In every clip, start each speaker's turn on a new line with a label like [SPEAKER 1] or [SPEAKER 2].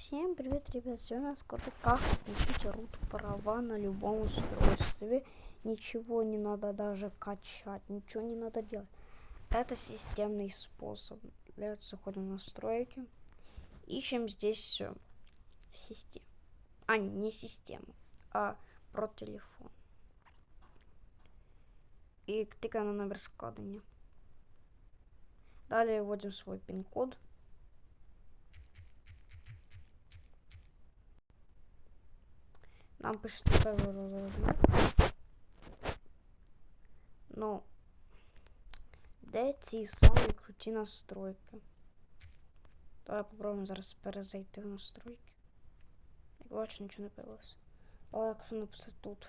[SPEAKER 1] Всем привет, ребят! Сегодня у нас скоро как включить root права на любом устройстве. Ничего не надо даже качать, ничего не надо делать. Это системный способ. Для этого заходим в настройки. Ищем здесь. Систему. А, не систему, а про телефон. И тыкаем на номер складывания. Далее вводим свой пин-код. Нам пишет первый розовий. Ну, де ці самі круті настройки? Давай попробуємо зараз перезайти в настройки. Як бачу, нічого не появилось. Але якщо написати тут.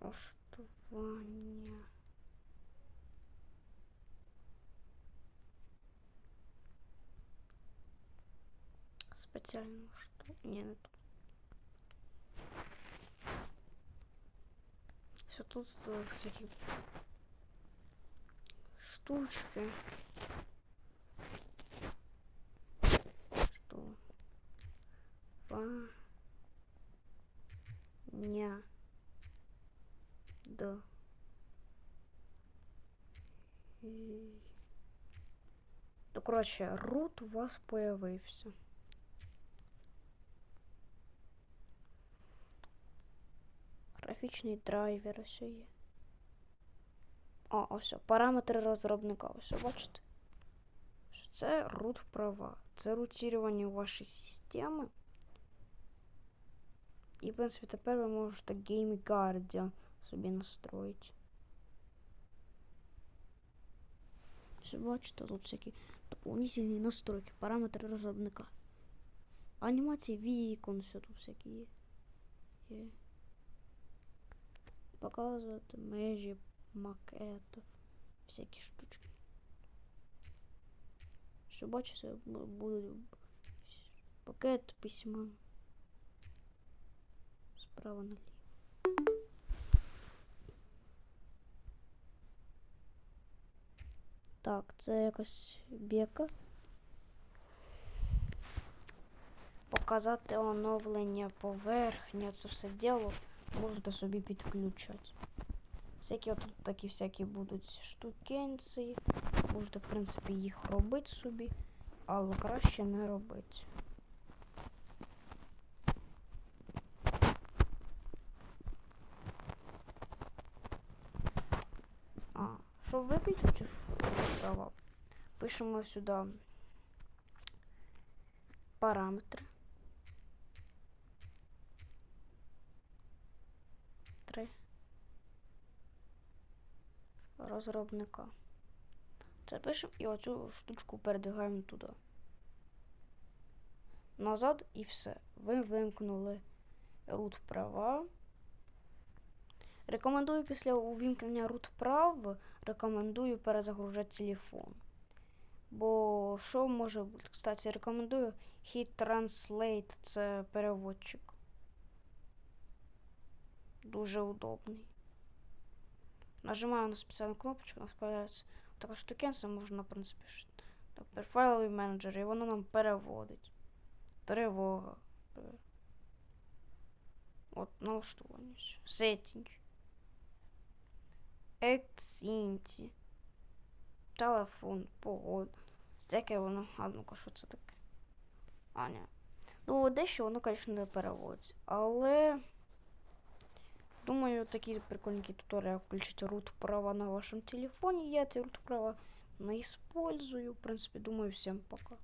[SPEAKER 1] Налаштування. Спеціально що? Ні, не тут. Все тут э, всякі штучки. Что? Ва. Ня. Да. И... Ну, короче, рут у вас появився. Графічний драйвер ось є. О, ось, параметри розробника. Ось, бачите? Що Це root права. Це рутірування вашої системи. І, в принципі, тепер ви можете Game Guardian собі настроїти. Все бачите, тут всякі дополнительні настройки, параметри розробника. Анімації вікон, все тут всякі є. є. Показувати межі, макет, всякі штучки. Що бачите, бу- будуть пакет письма. Справа наліво. Так, це якась бека. Показати оновлення поверхня, це все діло можете собі підключати. Всякі отут такі всякі будуть штукенці. Можете, в принципі, їх робити собі, але краще не робити. А, щоб виключити права, пишемо сюди параметри. Розробника. Це пишемо і оцю штучку передвигаємо туди. Назад і все. Ви вимкнули root права. Рекомендую після увімкнення root прав, рекомендую перезагружати телефон. Бо що може бути? Кстати, рекомендую Hit Translate, це переводчик. Дуже удобний. Нажимаю на спеціальну кнопочку, у нас появляється така штукенця, можна, в принципі, тепер файловий менеджер, і воно нам переводить. Тривога. От, налаштування. Settings. Ексінті. Телефон, погода. Всяке воно. А ну-ка, що це таке? А, ні. Ну, дещо воно, звісно, не переводиться. Але. Думаю, такі прикольненькі туторіали, як включити root права на вашем телефоне. Я ці root права не использую. В принципе, думаю, всем пока.